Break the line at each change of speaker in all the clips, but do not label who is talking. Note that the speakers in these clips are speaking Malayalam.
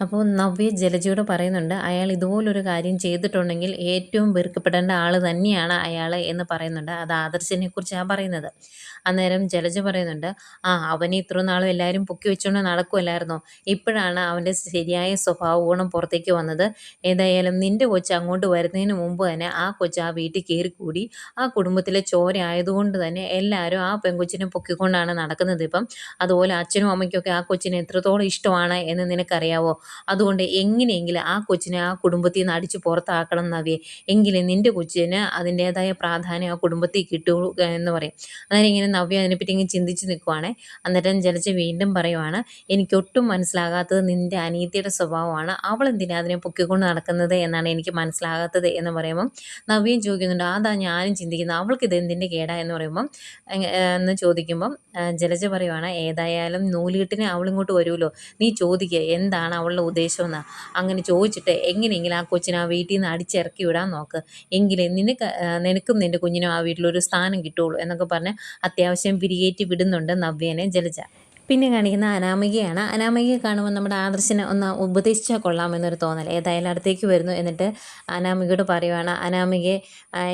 അപ്പോൾ നവ്യ ജലജയോട് പറയുന്നുണ്ട് അയാൾ ഇതുപോലൊരു കാര്യം ചെയ്തിട്ടുണ്ടെങ്കിൽ ഏറ്റവും വെറുക്കപ്പെടേണ്ട ആൾ തന്നെയാണ് അയാൾ എന്ന് പറയുന്നുണ്ട്. അത് ആദർശിനെ കുറിച്ചാണ് പറയുന്നത്. അന്നേരം ജലജ പറയുന്നുണ്ട് ആ അവനെ ഇത്ര നാളും എല്ലാവരും പൊക്കി വെച്ചുകൊണ്ട് നടക്കുമല്ലായിരുന്നോ ഇപ്പോഴാണ് അവന്റെ ശരിയായ സ്വഭാവ ഗുണം പുറത്തേക്ക് വന്നത്. ഏതായാലും നിന്റെ കൊച്ച് അങ്ങോട്ട് വരുന്നതിന് മുമ്പ് തന്നെ ആ കൊച്ച് ആ വീട്ടിൽ കയറിക്കൂടി. ആ കുടുംബത്തിലെ ചോര ആയതുകൊണ്ട് തന്നെ എല്ലാവരും ആ പെൺകൊച്ചിനെ പൊക്കിക്കൊണ്ടാണ് നടക്കുന്നത് ഇപ്പം. അതുപോലെ അച്ഛനും അമ്മയ്ക്കൊക്കെ ആ കൊച്ചിനെ എത്രത്തോളം ഇഷ്ടമാണ് എന്ന് നിനക്കറിയാവോ? അതുകൊണ്ട് എങ്ങനെയെങ്കിലും ആ കൊച്ചിനെ ആ കുടുംബത്തിൽ നിന്ന് അടിച്ച് പുറത്താക്കണം എന്നവേ എങ്കിലും നിന്റെ കൊച്ചിന് അതിന്റേതായ പ്രാധാന്യം ആ കുടുംബത്തിൽ കിട്ടുള്ളൂ എന്ന് പറയും. അന്നേരം ഇങ്ങനെ നവ്യ അതിനെപ്പറ്റി ഇങ്ങനെ ചിന്തിച്ച് നിൽക്കുവാണേ. അന്നേരം ജലജ വീണ്ടും പറയുവാണ് എനിക്കൊട്ടും മനസ്സിലാകാത്തത് നിന്റെ അനീതിയുടെ സ്വഭാവമാണ്. അവൾ എന്തിനാ അതിനെ പൊക്കിക്കൊണ്ട് നടക്കുന്നത് എന്നാണ് എനിക്ക് മനസ്സിലാകാത്തത് എന്ന് പറയുമ്പം നവ്യം ചോദിക്കുന്നുണ്ട് അതാ ഞാനും ചിന്തിക്കുന്നത് അവൾക്ക് ഇത് എന്തിന്റെ കേടാ? എന്ന് പറയുമ്പം എന്ന് ചോദിക്കുമ്പം ജലജ പറയുവാണ് ഏതായാലും നൂലുകെട്ടിന് അവളിങ്ങോട്ട് വരുമല്ലോ നീ ചോദിക്കുക എന്താണ് അവളുടെ ഉദ്ദേശമെന്ന് അങ്ങനെ ചോദിച്ചിട്ട് എങ്ങനെയെങ്കിലും ആ കൊച്ചിനെ ആ വീട്ടിൽ നിന്ന് അടിച്ചിറക്കി വിടാൻ നോക്ക്. എങ്കിലേ നിനക്ക് നിനക്കും നിന്റെ കുഞ്ഞിനും ആ വീട്ടിലൊരു സ്ഥാനം കിട്ടുള്ളൂ എന്നൊക്കെ പറഞ്ഞ് അത്യാവശ്യം പിരികേറ്റി വിടുന്നുണ്ട് നവ്യനെ ജലജ. പിന്നെ കാണിക്കുന്ന അനാമികയാണ്. അനാമികയെ കാണുമ്പോൾ നമ്മുടെ ആദർശനെ ഒന്ന് ഉപദേശിച്ചാൽ കൊള്ളാമെന്നൊരു തോന്നൽ ഏതായാലും അടുത്തേക്ക് വരുന്നു എന്നിട്ട് അനാമികയോട് പറയുവാണ് അനാമികയെ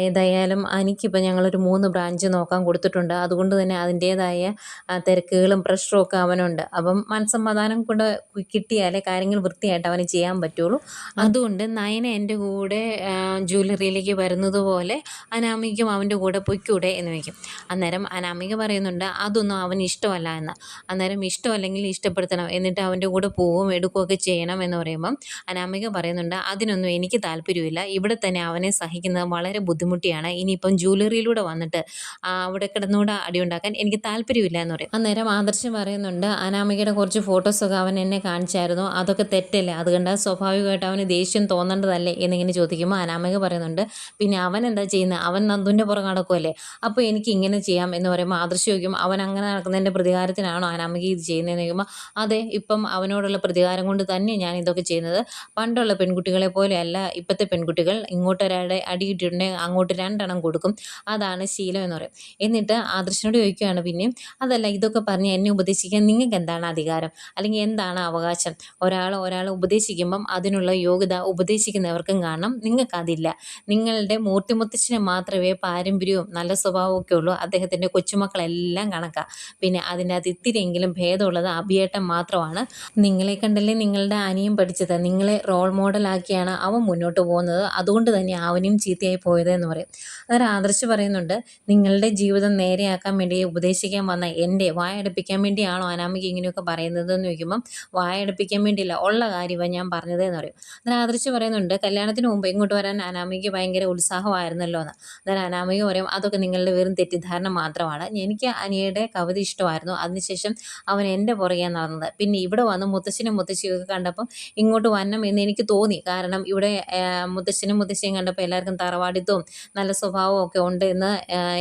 ഏതായാലും എനിക്കിപ്പോൾ ഞങ്ങളൊരു മൂന്ന് ബ്രാഞ്ച് നോക്കാൻ കൊടുത്തിട്ടുണ്ട്. അതുകൊണ്ട് തന്നെ അതിന്റേതായ തിരക്കുകളും പ്രഷറും ഒക്കെ അവനുണ്ട്. അപ്പം മനസ്സമാധാനം കൊണ്ട് കിട്ടിയാലേ കാര്യങ്ങൾ വൃത്തിയായിട്ട് അവന് ചെയ്യാൻ പറ്റുള്ളൂ. അതുകൊണ്ട് നയന എന്റെ കൂടെ ജ്വല്ലറിയിലേക്ക് വരുന്നത് പോലെ അനാമികയും അവന്റെ കൂടെ പൊയ്ക്കൂടെ എന്ന് വയ്ക്കും. അന്നേരം അനാമിക പറയുന്നുണ്ട് അതൊന്നും അവന് ഇഷ്ടമല്ല എന്ന്. അന്നേരം ഇഷ്ടമല്ലെങ്കിൽ ഇഷ്ടപ്പെടുത്തണം എന്നിട്ട് അവന്റെ കൂടെ പോവും എടുക്കുകയൊക്കെ ചെയ്യണം എന്ന് പറയുമ്പം അനാമിക പറയുന്നുണ്ട് അതിനൊന്നും എനിക്ക് താല്പര്യമില്ല. ഇവിടെ തന്നെ അവനെ സഹിക്കുന്നത് വളരെ ബുദ്ധിമുട്ടിയാണ്. ഇനിയിപ്പം ജ്വല്ലറിയിലൂടെ വന്നിട്ട് അവിടെ കിടന്നുകൂടെ അടിയുണ്ടാക്കാൻ എനിക്ക് താല്പര്യമില്ല എന്ന് പറയും. അന്നേരം ആദർശം പറയുന്നുണ്ട് അനാമികയുടെ കുറച്ച് ഫോട്ടോസൊക്കെ അവൻ എന്നെ കാണിച്ചായിരുന്നു. അതൊക്കെ തെറ്റല്ലേ? അതുകൊണ്ട് സ്വാഭാവികമായിട്ട് അവന് ദേഷ്യം തോന്നേണ്ടതല്ലേ? എന്നിങ്ങനെ ചോദിക്കുമ്പോൾ അനാമിക പറയുന്നുണ്ട് പിന്നെ അവൻ എന്താ ചെയ്യുന്നത് അവൻ നന്ദുന്റെ പുറകെ നടക്കുമല്ലേ അപ്പോൾ എനിക്ക് ഇങ്ങനെ ചെയ്യാം എന്ന് പറയുമ്പോൾ ആദർശം ചോദിക്കും അവൻ അങ്ങനെ നടക്കുന്നതിന്റെ പ്രതികാരത്തിനാണോ അനാമിക നമുക്ക് ഇത് ചെയ്യുന്നതെന്ന് ചോദിക്കുമ്പോൾ അതെ ഇപ്പം അവനോടുള്ള പ്രതികാരം കൊണ്ട് തന്നെ ഞാൻ ഇതൊക്കെ ചെയ്യുന്നത്. പണ്ടുള്ള പെൺകുട്ടികളെ പോലെയല്ല ഇപ്പോഴത്തെ പെൺകുട്ടികൾ ഇങ്ങോട്ട് അടി കിട്ടിയിട്ടുണ്ടെങ്കിൽ അങ്ങോട്ട് രണ്ടെണ്ണം കൊടുക്കും. അതാണ് ശീലം എന്ന് പറയും. എന്നിട്ട് ആദർശനോട് ചോദിക്കുകയാണ് പിന്നെ അതല്ല ഇതൊക്കെ പറഞ്ഞ് എന്നെ ഉപദേശിക്കാൻ നിങ്ങൾക്ക് എന്താണ് അധികാരം? അല്ലെങ്കിൽ എന്താണ് അവകാശം? ഒരാൾ ഒരാളെ ഉപദേശിക്കുമ്പം അതിനുള്ള യോഗ്യത ഉപദേശിക്കുന്നവർക്കും കാണണം. നിങ്ങൾക്കതില്ല നിങ്ങളുടെ മൂർത്തിമുത്തച്ഛന് മാത്രമേ പാരമ്പര്യവും നല്ല സ്വഭാവമൊക്കെ ഉള്ളൂ. അദ്ദേഹത്തിന്റെ കൊച്ചുമക്കളെല്ലാം കണക്കാണ് പിന്നെ അതിന്റെ അത് ഇത്തിരിയെങ്കിലും എന്തെങ്കിലും ഭേദമുള്ളത് അഭിയേട്ടൻ മാത്രമാണ്. നിങ്ങളെ കണ്ടല്ലേ നിങ്ങളുടെ അനിയൻ പഠിച്ചത്. നിങ്ങളെ റോൾ മോഡലാക്കിയാണ് അവൻ മുന്നോട്ട് പോകുന്നത്. അതുകൊണ്ട് തന്നെ അവനും ചീത്തയായി പോയത് എന്ന് പറയും. അതൊരു ആദർശ് പറയുന്നുണ്ട് നിങ്ങളുടെ ജീവിതം നേരെയാക്കാൻ വേണ്ടി ഉപദേശിക്കാൻ വന്ന എന്റെ വായടപ്പിക്കാൻ വേണ്ടിയാണോ അനാമിക ഇങ്ങനെയൊക്കെ പറയുന്നത് എന്ന് ചോദിക്കുമ്പം വായടപ്പിക്കാൻ വേണ്ടിയില്ല ഉള്ള കാര്യമാണ് ഞാൻ പറഞ്ഞത് എന്ന് പറയും. അന്നേരം ആദർശ് പറയുന്നുണ്ട് കല്യാണത്തിന് മുമ്പ് ഇങ്ങോട്ട് വരാൻ അനാമിക ഭയങ്കര ഉത്സാഹമായിരുന്നല്ലോ എന്ന്. അന്നേരം അനാമിക പറയും അതൊക്കെ നിങ്ങളുടെ വെറും തെറ്റിദ്ധാരണ മാത്രമാണ്. എനിക്ക് അനിയയുടെ കവിത ഇഷ്ടമായിരുന്നു. അതിനുശേഷം അവൻ എന്റെ പുറകെ നടന്നത്. പിന്നെ ഇവിടെ വന്ന് മുത്തശ്ശനും മുത്തശ്ശിയൊക്കെ കണ്ടപ്പം ഇങ്ങോട്ട് വരണം എന്ന് എനിക്ക് തോന്നി. കാരണം ഇവിടെ മുത്തശ്ശനും മുത്തശ്ശിയും കണ്ടപ്പോൾ എല്ലാവർക്കും തറവാടിത്തവും നല്ല സ്വഭാവവും ഒക്കെ ഉണ്ട് എന്ന്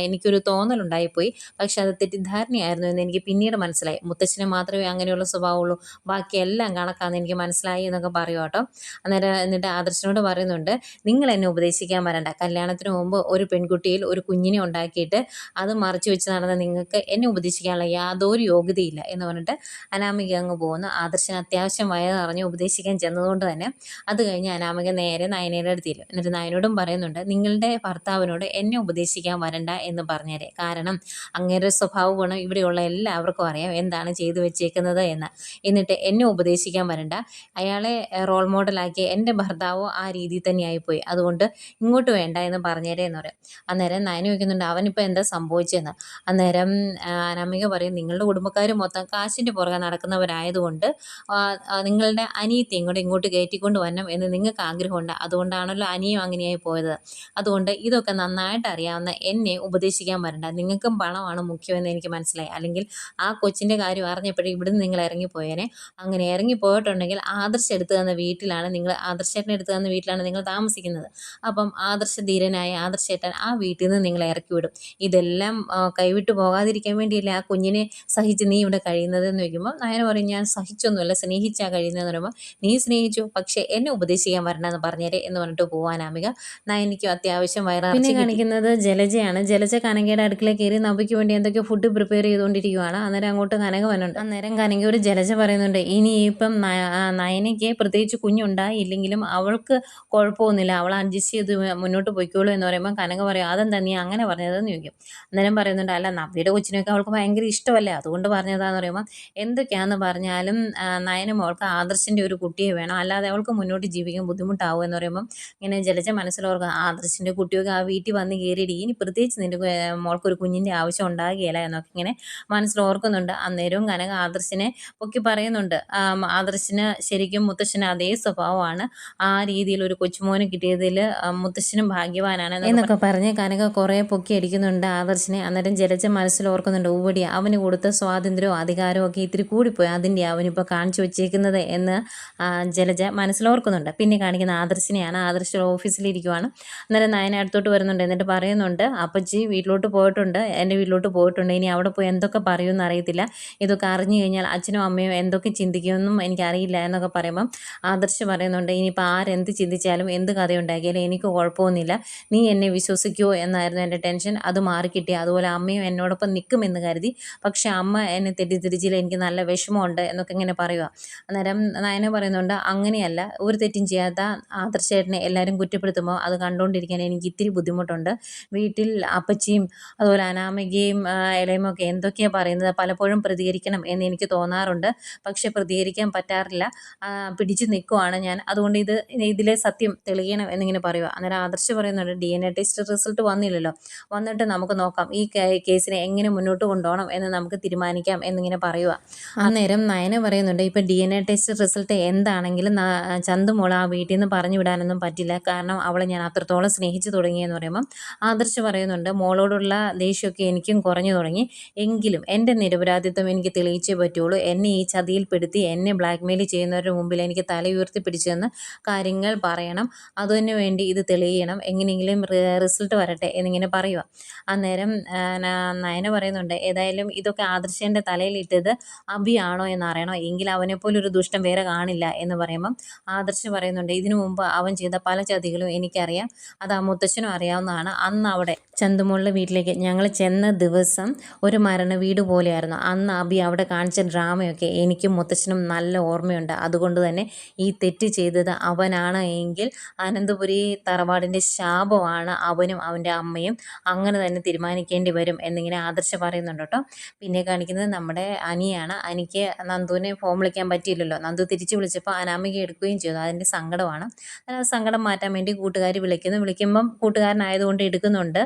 എനിക്കൊരു തോന്നലുണ്ടായിപ്പോയി. പക്ഷെ അത് തെറ്റിദ്ധാരണയായിരുന്നു എന്ന് എനിക്ക് പിന്നീട് മനസ്സിലായി. മുത്തശ്ശന് മാത്രമേ അങ്ങനെയുള്ള സ്വഭാവമുള്ളൂ. ബാക്കിയെല്ലാം കണക്കാന്ന് എനിക്ക് മനസ്സിലായി എന്നൊക്കെ പറയും കേട്ടോ. അന്നേരം എന്നിട്ട് ആദർശനോട് പറയുന്നുണ്ട് നിങ്ങൾ എന്നെ ഉപദേശിക്കാൻ വരണ്ട. കല്യാണത്തിന് മുമ്പ് ഒരു പെൺകുട്ടിയിൽ ഒരു കുഞ്ഞിനെ ഉണ്ടാക്കിയിട്ട് അത് മറച്ചു വെച്ച് നടന്ന നിങ്ങൾക്ക് എന്നെ ഉപദേശിക്കാനുള്ള യാതൊരു യോഗ്യതയില്ല. എന്ന് പറഞ്ഞിട്ട് അനാമിക അങ്ങ് പോകുന്നു. ആദർശന് അത്യാവശ്യം വയറിഞ്ഞ് ഉപദേശിക്കാൻ ചെന്നതുകൊണ്ട് തന്നെ അത് കഴിഞ്ഞ് അനാമിക നേരെ നയനയുടെ അടുത്തില്ല എന്നിട്ട് നയനോടും പറയുന്നുണ്ട് നിങ്ങളുടെ ഭർത്താവിനോട് എന്നെ ഉപദേശിക്കാൻ വരണ്ട എന്ന് പറഞ്ഞേരെ. കാരണം അങ്ങേരുടെ സ്വഭാവ ഗുണം ഇവിടെയുള്ള എല്ലാവർക്കും അറിയാം എന്താണ് ചെയ്തു വെച്ചേക്കുന്നത് എന്ന്. എന്നിട്ട് എന്നെ ഉപദേശിക്കാൻ വരണ്ട. അയാളെ റോൾ മോഡലാക്കിയ എന്റെ ഭർത്താവോ ആ രീതിയിൽ തന്നെ ആയിപ്പോയി അതുകൊണ്ട് ഇങ്ങോട്ട് വേണ്ട എന്ന് പറഞ്ഞേരെ എന്ന് പറയും. അന്നേരം നയന വയ്ക്കുന്നുണ്ട് അവനിപ്പോൾ എന്താ സംഭവിച്ചതെന്ന് അന്നേരം അനാമിക പറയും നിങ്ങളുടെ കുടുംബക്കാർ മൊത്തം കാശിന്റെ പുറകെ നടക്കുന്നവരായതുകൊണ്ട് നിങ്ങളുടെ അനിയത്തെ ഇങ്ങോട്ട് ഇങ്ങോട്ട് കയറ്റിക്കൊണ്ട് വരണം എന്ന് നിങ്ങൾക്ക് ആഗ്രഹമുണ്ട്. അതുകൊണ്ടാണല്ലോ അനിയും അങ്ങനെയായി പോയത്. അതുകൊണ്ട് ഇതൊക്കെ നന്നായിട്ട് അറിയാവുന്ന എന്നെ ഉപദേശിക്കാൻ വരണ്ട. നിങ്ങൾക്കും പണമാണ് മുഖ്യമെന്ന് എനിക്ക് മനസ്സിലായി. അല്ലെങ്കിൽ ആ കൊച്ചിന്റെ കാര്യം അറിഞ്ഞപ്പോഴേ ഇവിടുന്ന് നിങ്ങൾ ഇറങ്ങിപ്പോയേനെ അങ്ങനെ ഇറങ്ങിപ്പോയിട്ടുണ്ടെങ്കിൽ ആദർശ എടുത്തു തന്ന വീട്ടിലാണ് നിങ്ങൾ ആദർശേട്ടൻ എടുത്തു തന്ന വീട്ടിലാണ് നിങ്ങൾ താമസിക്കുന്നത്. അപ്പം ആദർശ ധീരനായ ആദർശേട്ടൻ ആ വീട്ടിൽ നിന്ന് നിങ്ങളെ ഇറക്കി വിടും. ഇതെല്ലാം കൈവിട്ടു പോകാതിരിക്കാൻ വേണ്ടിയല്ലേ ആ കുഞ്ഞിനെ സഹിച്ച് നീ കൂടെ കഴിയുന്നത് എന്ന് ചോദിക്കുമ്പോൾ നായർ പറയും ഞാൻ സഹിച്ചൊന്നുമല്ല സ്നേഹിച്ചാ കഴിയുന്നതെന്ന് പറയുമ്പോൾ നീ സ്നേഹിച്ചു പക്ഷേ എന്നെ ഉപദേശിക്കാൻ വരണമെന്ന് പറഞ്ഞേരെ എന്ന് പറഞ്ഞിട്ട് പോവാൻ ആമിക നയനിക്കും അത്യാവശ്യം വയറാ പിന്നെ കാണിക്കുന്നത് ജലജയാണ്. ജലജ കനകയുടെ അടുക്കളയിൽ കയറി നബിക്ക് വേണ്ടി എന്തൊക്കെയോ ഫുഡ് പ്രിപ്പയർ ചെയ്തുകൊണ്ടിരിക്കുകയാണ് അന്നേരം അങ്ങോട്ട് കനക വന്നുണ്ട് അന്നേരം ഒരു ജലജ പറയുന്നുണ്ട് ഇനി ഇപ്പം നയനയ്ക്ക് പ്രത്യേകിച്ച് കുഞ്ഞുണ്ടായില്ലെങ്കിലും അവൾക്ക് കുഴപ്പമൊന്നുമില്ല. അവൾ അഡ്ജസ്റ്റ് ചെയ്ത് മുന്നോട്ട് പോയിക്കോളൂ എന്ന് പറയുമ്പോൾ കനക പറയും അതെന്താ നീ അങ്ങനെ പറഞ്ഞതെന്ന് ചോദിക്കും. അന്നേരം പറയുന്നുണ്ട് അല്ല നവ്യയുടെ കൊച്ചിനൊക്കെ അവൾക്ക് ഭയങ്കര ഇഷ്ടമല്ലേ? അതുകൊണ്ട് പറഞ്ഞതാന്ന് പറയുമ്പോൾ എന്തൊക്കെയാണെന്ന് പറഞ്ഞാലും നയന അവൾക്ക് ആദർശിന്റെ ഒരു കുട്ടിയെ വേണം. അല്ലാതെ അവൾക്ക് മുന്നോട്ട് ജീവിക്കാൻ ബുദ്ധിമുട്ടാവും എന്ന് പറയുമ്പോൾ ഇങ്ങനെ ജലജ മനസ്സിലവർക്ക് ആദർശിന്റെ കുട്ടിയൊക്കെ ആ വീട്ടിൽ വന്ന് കയറിയിട്ട് ഇനി പ്രത്യേകിച്ച് നിന്റെ മോൾക്കൊരു കുഞ്ഞിന്റെ ആവശ്യം ഉണ്ടാകുകയില്ല എന്നൊക്കെ ഇങ്ങനെ മനസ്സിലോർക്കുന്നുണ്ട് അന്നേരവും കനക ആദർശിനെ പൊക്കി പറയുന്നുണ്ട്. ആദർശിന് ശരിക്കും മുത്തശ്ശന് അതേ സ്വഭാവമാണ്. ആ രീതിയിൽ ഒരു കൊച്ചുമോനെ കിട്ടിയതിൽ മുത്തശ്ശനും ഭാഗ്യവാനാണ് എന്നൊക്കെ പറഞ്ഞ് കനക കുറേ പൊക്കി അടിക്കുന്നുണ്ട് ആദർശിനെ. അന്നേരം ജലജ മനസ്സിലോർക്കുന്നുണ്ട് ഊവടി അവന് കൊടുത്ത സ്വാതന്ത്ര്യവും അധികാരവും ഒക്കെ ഇത്തിരി കൂടിപ്പോയി. അതിന്റെ അവനിപ്പോൾ കാണിച്ചു വച്ചേക്കുന്നത് എന്ന് ജലജ മനസ്സിലോർക്കുന്നുണ്ട്. പിന്നെ കാണിക്കുന്ന ആദർശിനെയാണ്. ആദർശ ഓഫീസിലിരിക്കുവാണ്. അന്നേരം നയന അടുത്തോട്ട് വരുന്നുണ്ട്. എന്നിട്ട് പറയുന്നുണ്ട് അപ്പച്ചി വീട്ടിലോട്ട് പോയിട്ടുണ്ട്. എന്റെ വീട്ടിലോട്ട് പോയിട്ടുണ്ട്. ഇനി അവിടെ പോയി എന്തൊക്കെ പറയുമെന്ന് അറിയത്തില്ല. ഇതൊക്കെ അറിഞ്ഞു കഴിഞ്ഞാൽ അച്ഛനും അമ്മയും എന്തൊക്കെ ചിന്തിക്കുമെന്നും എനിക്കറിയില്ല എന്നൊക്കെ പറയുമ്പം ആദർശ പറയുന്നുണ്ട് ഇനിയിപ്പോൾ ആരെന്ത് ചിന്തിച്ചാലും എന്ത് കഥയുണ്ടാക്കിയാലും എനിക്ക് കുഴപ്പമൊന്നുമില്ല. നീ എന്നെ വിശ്വസിക്കുമോ എന്നായിരുന്നു എന്റെ ടെൻഷൻ. അത് മാറിക്കിട്ടി. അതുപോലെ അമ്മയും എന്നോടൊപ്പം നിൽക്കുമെന്ന് കരുതി. പക്ഷേ അമ്മ എന്നെ തെറ്റിദ്ധരിച്ചില്ല എനിക്ക് നല്ല വിഷമമുണ്ട് എന്നൊക്കെ ഇങ്ങനെ പറയുക അന്നേരം നയന പറയുന്നുണ്ട് അങ്ങനെയല്ല ഒരു തെറ്റും ചെയ്യാത്ത ആദർശേട്ടനെ എല്ലാവരും കുറ്റപ്പെടുത്തുമ്പോൾ അത് കണ്ടുകൊണ്ടിരിക്കാൻ എനിക്ക് ഇത്തിരി ബുദ്ധിമുട്ടുണ്ട്. വീട്ടിൽ അപ്പച്ചിയും അതുപോലെ അനാമികയും ആ, ഇളയും ഒക്കെ എന്തൊക്കെയാണ് പറയുന്നത് പലപ്പോഴും പ്രതികരിക്കണം എന്ന് എനിക്ക് തോന്നാറുണ്ട്. പക്ഷെ പ്രതികരിക്കാൻ പറ്റാറില്ല. പിടിച്ചു നിൽക്കുവാണ് ഞാൻ. അതുകൊണ്ട് ഇത് ഇതിലെ സത്യം തെളിയണം എന്നിങ്ങനെ പറയുക അന്നേരം ആദർശ് പറയുന്നുണ്ട് D N A test result വന്നില്ലല്ലോ. വന്നിട്ട് നമുക്ക് നോക്കാം ഈ കേസിനെ എങ്ങനെ മുന്നോട്ട് കൊണ്ടുപോകണം എന്ന് നമുക്ക് തീരുമാനിക്കാം എന്നിങ്ങനെ പറയുക. അന്നേരം നയന പറയുന്നുണ്ട് ഇപ്പം D N A test result എന്താണെങ്കിലും ചന്തുമോൾ ആ വീട്ടിൽ നിന്ന് പറഞ്ഞു വിടാനൊന്നും പറ്റില്ല. കാരണം അവളെ ഞാൻ അത്രത്തോളം സ്നേഹിച്ചു തുടങ്ങിയെന്ന് പറയുമ്പം ആദർശ് പറയുന്നുണ്ട് മോളോടുള്ള ദേഷ്യമൊക്കെ എനിക്കും കുറഞ്ഞു തുടങ്ങി. എങ്കിലും എന്റെ നിരപരാധിത്വം എനിക്ക് തെളിയിച്ചേ പറ്റുള്ളൂ. എന്നെ ഈ ചതിയിൽപ്പെടുത്തി എന്നെ ബ്ലാക്ക്മെയിൽ ചെയ്യുന്നവരുടെ മുമ്പിൽ എനിക്ക് തല ഉയർത്തി പിടിച്ചെന്ന് കാര്യങ്ങൾ പറയണം. അതിനു വേണ്ടി ഇത് തെളിയണം എങ്ങനെയെങ്കിലും റിസൾട്ട് വരട്ടെ എന്നിങ്ങനെ പറയുക. അന്നേരം നയന പറയുന്നുണ്ട് ഏതായാലും ഇതൊക്കെ ആദർശന്റെ തലയിലിട്ടത് അഭിയാണോ എന്നറിയണം എങ്കിൽ അവനെപ്പോലൊരു ദുഷ്ടം വേറെ കാണില്ല എന്ന് പറയുമ്പം ആദർശ് പറയുന്നുണ്ട് ഇതിനു മുമ്പ് അവൻ ചെയ്ത പല ചതികളും എനിക്കറിയാം അത് ആ മുത്തശ്ശനും അറിയാവുന്നതാണ്. അന്ന് അവിടെ ചന്തുമോളുടെ വീട്ടിലേക്ക് ഞങ്ങൾ ചെന്ന ദിവസം ഒരു മരണ വീട് പോലെയായിരുന്നു. അന്ന് അബി അവിടെ കാണിച്ച ഡ്രാമയൊക്കെ എനിക്കും മുത്തച്ഛനും നല്ല ഓർമ്മയുണ്ട്. അതുകൊണ്ട് തന്നെ ഈ തെറ്റ് ചെയ്തത് അവനാണ് എങ്കിൽ അനന്തപുരി തറവാടിന്റെ ശാപമാണ് അവനും അവന്റെ അമ്മയും അങ്ങനെ തന്നെ തീരുമാനിക്കേണ്ടി വരും എന്നിങ്ങനെ ആദർശ പറയുന്നുണ്ട് കേട്ടോ. പിന്നെ കാണിക്കുന്നത് നമ്മുടെ അനിയാണ്. അനിക്ക് നന്ദുവിനെ ഫോം വിളിക്കാൻ പറ്റിയില്ലല്ലോ. നന്ദു തിരിച്ചു വിളിച്ചപ്പോൾ അനാമിക എടുക്കുകയും ചെയ്തു. അതിന്റെ സങ്കടമാണ്. സങ്കടം മാറ്റാൻ വേണ്ടി കൂട്ടുകാർ വിളിക്കുന്നു. വിളിക്കുമ്പം കൂട്ടുകാരനായതുകൊണ്ട് എടുക്കുന്നുണ്ട്.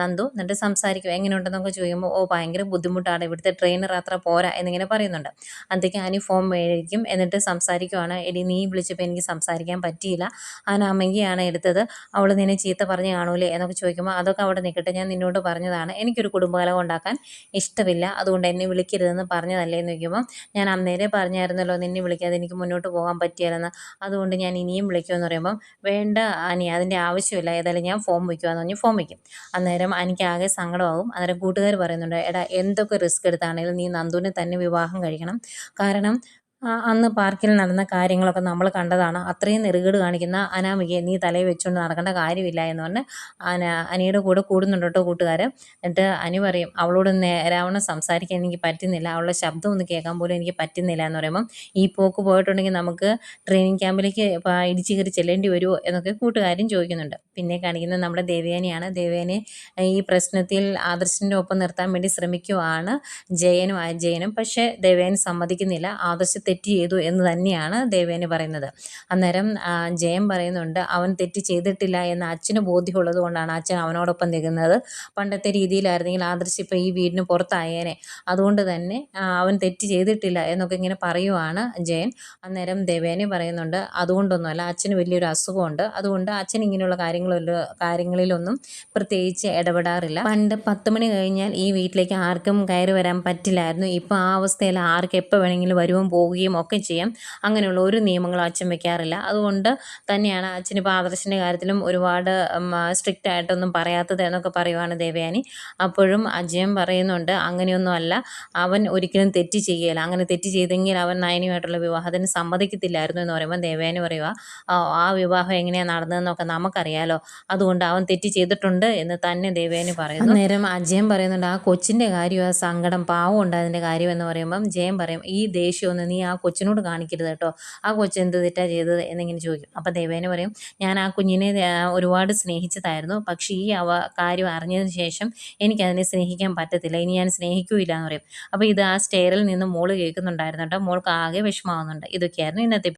നന്ദു എന്നിട്ട് സംസാരിക്കും എങ്ങനെയുണ്ടെന്നൊക്കെ ചോദിക്കുമ്പോൾ ഓ ഭയങ്കര ബുദ്ധിമുട്ടാണ്. ഇവിടുത്തെ ട്രെയിനർ അത്ര പോരാ എന്നിങ്ങനെ പറയുന്നുണ്ട്. അന്നത്തേക്ക് ആനി ഫോം മേടിക്കും എന്നിട്ട് സംസാരിക്കുവാണ്. എടി നീ വിളിച്ചപ്പോൾ എനിക്ക് സംസാരിക്കാൻ പറ്റിയില്ല. അനാമികയാണ് എടുത്തത്. അവൾ നിന്നെ ചീത്ത പറഞ്ഞ് കാണൂലേ എന്നൊക്കെ ചോദിക്കുമ്പോൾ അതൊക്കെ അവിടെ നിൽക്കട്ടെ ഞാൻ നിന്നോട് പറഞ്ഞതാണ്. എനിക്കൊരു കുടുംബകലം ഉണ്ടാക്കാൻ ഇഷ്ടമില്ല. അതുകൊണ്ട് എന്നെ വിളിക്കരുതെന്ന് പറഞ്ഞതല്ലേ എന്ന് ചോദിക്കുമ്പോൾ ഞാൻ അന്നേരെ പറഞ്ഞായിരുന്നല്ലോ നിന്നെ വിളിക്കാതെ എനിക്ക് മുന്നോട്ട് പോകാൻ പറ്റിയാലെന്ന്. അതുകൊണ്ട് ഞാൻ ഇനിയും വിളിക്കുമെന്ന് പറയുമ്പം വേണ്ട ആനി അതിന്റെ ആവശ്യമില്ല. ഏതായാലും ഞാൻ ഫോം വയ്ക്കുമെന്ന് പറഞ്ഞ് ഫോം വയ്ക്കും. അന്നേരം എനിക്ക് ആകെ സങ്കടമാകും. അന്നേരം കൂട്ടുകാർ പറയുന്നുണ്ട് എടാ എന്തൊക്കെ റിസ്ക് എടുത്താണെങ്കിലും നീ നന്ദുവിനെ തന്നെ വിവാഹം കഴിക്കണം. കാരണം അന്ന് പാർക്കിൽ നടന്ന കാര്യങ്ങളൊക്കെ നമ്മൾ കണ്ടതാണ്. അത്രയും നെറുകേട് കാണിക്കുന്ന അനാമികയെ നീ തലയിൽ വെച്ചുകൊണ്ട് നടക്കേണ്ട കാര്യമില്ല എന്ന് പറഞ്ഞ് അന അനിയുടെ കൂടെ കൂടുന്നുണ്ട് കേട്ടോ കൂട്ടുകാരൻ എന്നിട്ട് അനി പറയും അവളോട് നേരാവണ്ണം സംസാരിക്കാൻ എനിക്ക് പറ്റുന്നില്ല. അവളുടെ ശബ്ദം ഒന്ന് കേൾക്കാൻ പോലും എനിക്ക് പറ്റുന്നില്ല എന്ന് പറയുമ്പം ഈ പോക്ക് പോയിട്ടുണ്ടെങ്കിൽ നമുക്ക് ട്രെയിനിങ് ക്യാമ്പിലേക്ക് ഇടിച്ചു കയറി ചെല്ലേണ്ടി വരുമോ എന്നൊക്കെ കൂട്ടുകാരും ചോദിക്കുന്നുണ്ട്. പിന്നെ കാണിക്കുന്നത് നമ്മുടെ ദേവേനെയാണ് ദേവേനെ ഈ പ്രശ്നത്തിൽ ആദർശിന്റെ ഒപ്പം നിർത്താൻ വേണ്ടി ശ്രമിക്കുവാണ്. ജയനും ആ ജയനും. പക്ഷേ ദേവേൻ സമ്മതിക്കുന്നില്ല. ആദർശ് തെറ്റ് ചെയ്തു എന്ന് തന്നെയാണ് ദേവേനി പറയുന്നത്. അന്നേരം ജയം പറയുന്നുണ്ട് അവൻ തെറ്റ് ചെയ്തിട്ടില്ല എന്ന് അച്ഛന് ബോധ്യമുള്ളത് കൊണ്ടാണ് അച്ഛൻ അവനോടൊപ്പം നിൽക്കുന്നത്. പണ്ടത്തെ രീതിയിലായിരുന്നെങ്കിൽ ആദർശ് ഇപ്പോൾ ഈ വീടിന് പുറത്തായേനെ. അതുകൊണ്ട് തന്നെ അവൻ തെറ്റ് ചെയ്തിട്ടില്ല എന്നൊക്കെ ഇങ്ങനെ പറയുവാണ് ജയൻ. അന്നേരം ദേവേനി പറയുന്നുണ്ട് അതുകൊണ്ടൊന്നുമല്ല അച്ഛന് വലിയൊരു അസുഖമുണ്ട്. അതുകൊണ്ട് അച്ഛൻ ഇങ്ങനെയുള്ള കാര്യങ്ങളിലോ കാര്യങ്ങളിലൊന്നും പ്രത്യേകിച്ച് ഇടപെടാറില്ല. പണ്ട് പത്ത് മണി കഴിഞ്ഞാൽ ഈ വീട്ടിലേക്ക് ആർക്കും കയറി വരാൻ പറ്റില്ലായിരുന്നു. ഇപ്പോൾ ആ അവസ്ഥയിൽ ആർക്ക് എപ്പോൾ വേണമെങ്കിലും വരുവും പോവുകയും ചെയ്യുകയും ഒക്കെ ചെയ്യാം. അങ്ങനെയുള്ള ഒരു നിയമങ്ങളും അച്ഛൻ വെക്കാറില്ല. അതുകൊണ്ട് തന്നെയാണ് അച്ഛനിപ്പോൾ ആദർശിന്റെ കാര്യത്തിലും ഒരുപാട് സ്ട്രിക്റ്റ് ആയിട്ടൊന്നും പറയാത്തത് എന്നൊക്കെ പറയുവാണ് ദേവയാനി. അപ്പോഴും അജയൻ പറയുന്നുണ്ട് അങ്ങനെയൊന്നും അല്ല. അവൻ ഒരിക്കലും തെറ്റ് ചെയ്യുകയില്ല അങ്ങനെ തെറ്റ് ചെയ്തെങ്കിൽ അവൻ നയനിയുമായിട്ടുള്ള വിവാഹത്തിന് സമ്മതിക്കത്തില്ലായിരുന്നു എന്ന് പറയുമ്പോൾ ദേവയാനി പറയുക "ആ, വിവാഹം എങ്ങനെയാണ് നടന്നതെന്നൊക്കെ നമുക്കറിയാലോ. അതുകൊണ്ട് അവൻ തെറ്റ് ചെയ്തിട്ടുണ്ട് എന്ന് തന്നെ ദേവയാനി പറയുന്നു. നേരം അജയൻ പറയുന്നുണ്ട് ആ കൊച്ചിന്റെ കാര്യം ആ സങ്കടം പാവം ഉണ്ട് അതിന്റെ കാര്യം എന്ന് പറയുമ്പം ജയൻ പറയും ഈ ദേഷ്യമൊന്നും നീ ആ കൊച്ചിനോട് കാണിക്കരുത് കേട്ടോ. ആ കൊച്ചു എന്ത് തെറ്റാ ചെയ്തത് എന്നിങ്ങനെ ചോദിക്കും. അപ്പം ദേവേന പറയും ഞാൻ ആ കുഞ്ഞിനെ ഒരുപാട് സ്നേഹിച്ചതായിരുന്നു. പക്ഷേ ഈ അവ കാര്യം അറിഞ്ഞതിന് ശേഷം എനിക്കതിനെ സ്നേഹിക്കാൻ പറ്റത്തില്ല. ഇനി ഞാൻ സ്നേഹിക്കൂല എന്ന് പറയും. അപ്പോൾ ഇത് ആ സ്റ്റെയറിൽ നിന്ന് മോൾ കേൾക്കുന്നുണ്ടായിരുന്നു കേട്ടോ. മോൾക്ക് ആകെ വിഷമാവുന്നുണ്ട് ഇതൊക്കെയായിരുന്നു ഇന്നത്തെ